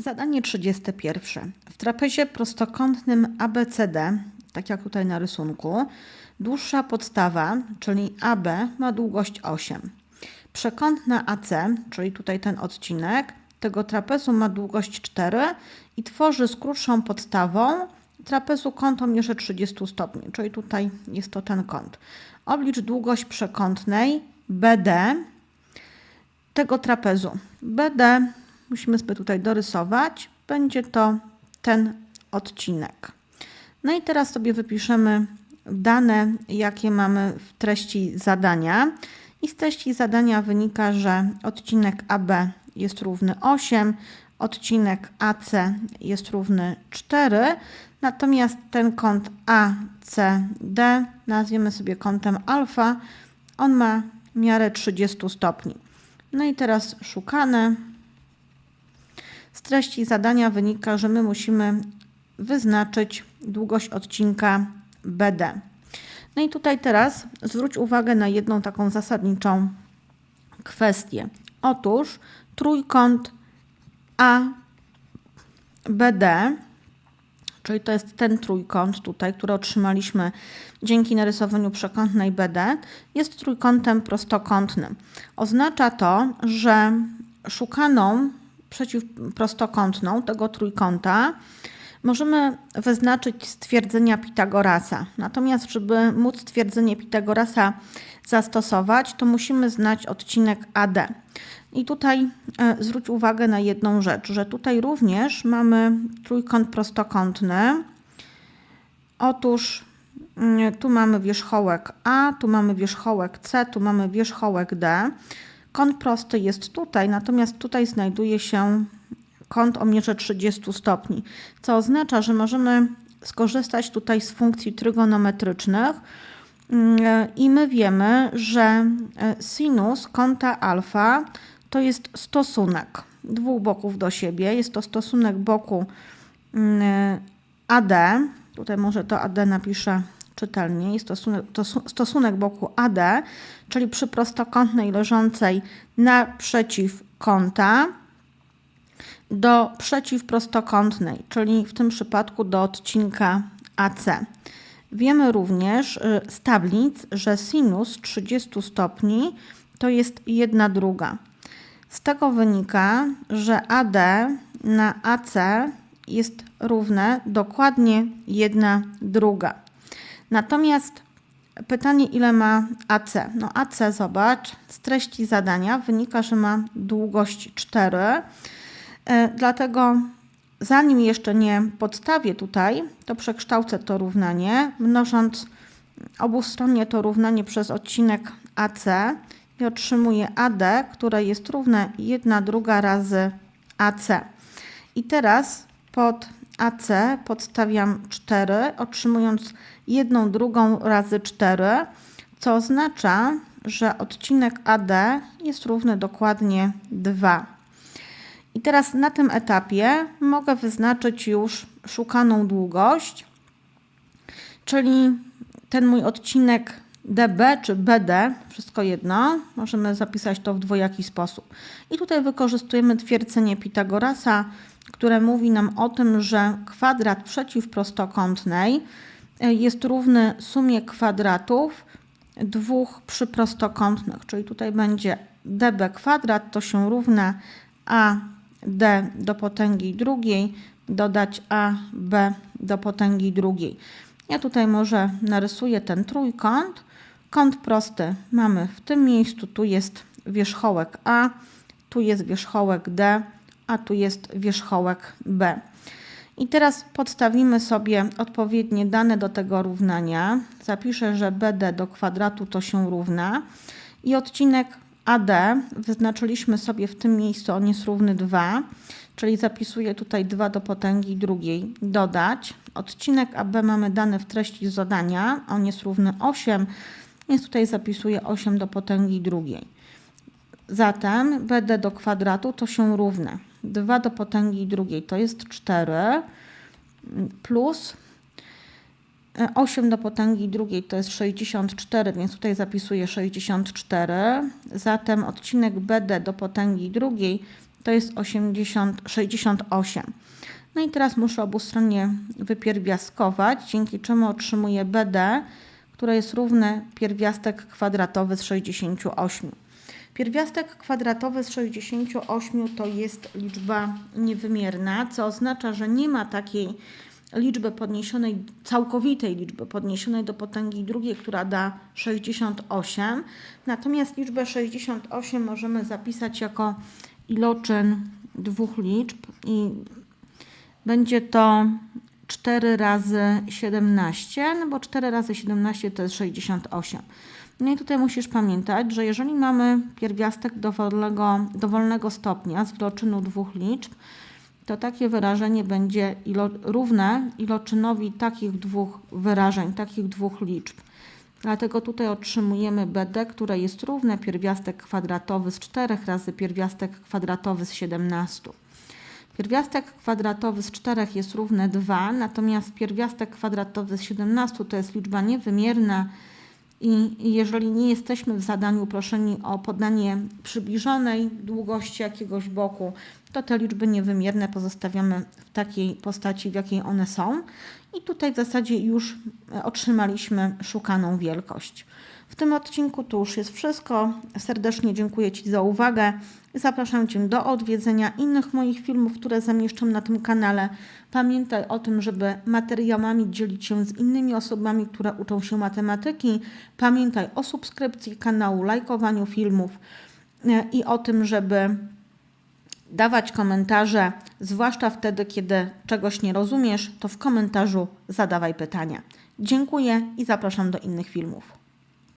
Zadanie 31. W trapezie prostokątnym ABCD, tak jak tutaj na rysunku, dłuższa podstawa, czyli AB, ma długość 8. Przekątna AC, czyli tutaj ten odcinek, tego trapezu ma długość 4 i tworzy z krótszą podstawą trapezu kąt o mierze 30 stopni, czyli tutaj jest to ten kąt. Oblicz długość przekątnej BD tego trapezu. BD musimy sobie tutaj dorysować. Będzie to ten odcinek. No i teraz sobie wypiszemy dane, jakie mamy w treści zadania. I z treści zadania wynika, że odcinek AB jest równy 8, odcinek AC jest równy 4, natomiast ten kąt ACD nazwiemy sobie kątem alfa, on ma miarę 30 stopni. No i teraz szukane. Z treści zadania wynika, że my musimy wyznaczyć długość odcinka BD. No i tutaj teraz zwróć uwagę na jedną taką zasadniczą kwestię. Otóż trójkąt ABD, czyli to jest ten trójkąt tutaj, który otrzymaliśmy dzięki narysowaniu przekątnej BD, jest trójkątem prostokątnym. Oznacza to, że szukaną przeciwprostokątną tego trójkąta możemy wyznaczyć stwierdzenia Pitagorasa. Natomiast, żeby móc stwierdzenie Pitagorasa zastosować, to musimy znać odcinek AD. I tutaj e, zwróć uwagę na jedną rzecz, że tutaj również mamy trójkąt prostokątny. Otóż mm, tu mamy wierzchołek A, tu mamy wierzchołek C, tu mamy wierzchołek D. Kąt prosty jest tutaj, natomiast tutaj znajduje się kąt o mierze 30 stopni, co oznacza, że możemy skorzystać tutaj z funkcji trygonometrycznych mm, i my wiemy, że e, sinus kąta alfa to jest stosunek dwóch boków do siebie. Jest to stosunek boku mm, AD. Tutaj może to AD napiszę czytelnie. Jest stosunek, to stosunek boku AD, czyli przy prostokątnej leżącej naprzeciw kąta do przeciwprostokątnej, czyli w tym przypadku do odcinka AC. Wiemy również y, z tablic, że sinus 30 stopni to jest jedna druga. Z tego wynika, że AD na AC jest równe dokładnie jedna druga. Natomiast pytanie, ile ma AC? No AC, zobacz, z treści zadania wynika, że ma długość 4. E, dlatego zanim jeszcze nie podstawię tutaj, to przekształcę to równanie, mnożąc obustronnie to równanie przez odcinek AC i otrzymuję AD, które jest równe 1 druga razy AC. I teraz pod AC podstawiam 4, otrzymując 1 drugą razy 4, co oznacza, że odcinek AD jest równy dokładnie 2. I teraz na tym etapie mogę wyznaczyć już szukaną długość, czyli ten mój odcinek DB czy BD, wszystko jedno, możemy zapisać to w dwojaki sposób. I tutaj wykorzystujemy twierdzenie Pitagorasa, które mówi nam o tym, że kwadrat przeciwprostokątnej jest równy sumie kwadratów dwóch przyprostokątnych, czyli tutaj będzie db kwadrat, to się równa a d do potęgi drugiej, dodać a b do potęgi drugiej. Ja tutaj może narysuję ten trójkąt. Kąt prosty mamy w tym miejscu, tu jest wierzchołek a, tu jest wierzchołek d, a tu jest wierzchołek b. I teraz podstawimy sobie odpowiednie dane do tego równania. Zapiszę, że BD do kwadratu to się równa i odcinek AD wyznaczyliśmy sobie w tym miejscu, on jest równy 2, czyli zapisuję tutaj 2 do potęgi drugiej, dodać. Odcinek AB mamy dane w treści zadania, on jest równy 8, więc tutaj zapisuję 8 do potęgi drugiej. Zatem BD do kwadratu to się równa 2 do potęgi drugiej to jest 4 plus 8 do potęgi drugiej to jest 64, więc tutaj zapisuję 64. Zatem odcinek BD do potęgi drugiej to jest 80, 68. No i teraz muszę obustronnie wypierwiastkować, dzięki czemu otrzymuję BD, które jest równe pierwiastek kwadratowy z 68. Pierwiastek kwadratowy z 68 to jest liczba niewymierna, co oznacza, że nie ma takiej liczby podniesionej, całkowitej liczby podniesionej do potęgi drugiej, która da 68. Natomiast liczbę 68 możemy zapisać jako iloczyn dwóch liczb i będzie to 4 razy 17, no bo 4 razy 17 to jest 68. No i tutaj musisz pamiętać, że jeżeli mamy pierwiastek dowolnego, dowolnego stopnia z iloczynu dwóch liczb, to takie wyrażenie będzie ilo, równe iloczynowi takich dwóch wyrażeń, takich dwóch liczb. Dlatego tutaj otrzymujemy BD, które jest równe pierwiastek kwadratowy z 4 razy pierwiastek kwadratowy z 17. Pierwiastek kwadratowy z 4 jest równy 2, natomiast pierwiastek kwadratowy z 17 to jest liczba niewymierna i jeżeli nie jesteśmy w zadaniu proszeni o podanie przybliżonej długości jakiegoś bloku, to te liczby niewymierne pozostawiamy w takiej postaci, w jakiej one są. I tutaj w zasadzie już otrzymaliśmy szukaną wielkość. W tym odcinku to już jest wszystko. Serdecznie dziękuję Ci za uwagę. Zapraszam Cię do odwiedzenia innych moich filmów, które zamieszczam na tym kanale. Pamiętaj o tym, żeby materiałami dzielić się z innymi osobami, które uczą się matematyki. Pamiętaj o subskrypcji kanału, lajkowaniu filmów e, i o tym, żeby dawać komentarze, zwłaszcza wtedy, kiedy czegoś nie rozumiesz, to w komentarzu zadawaj pytania. Dziękuję i zapraszam do innych filmów.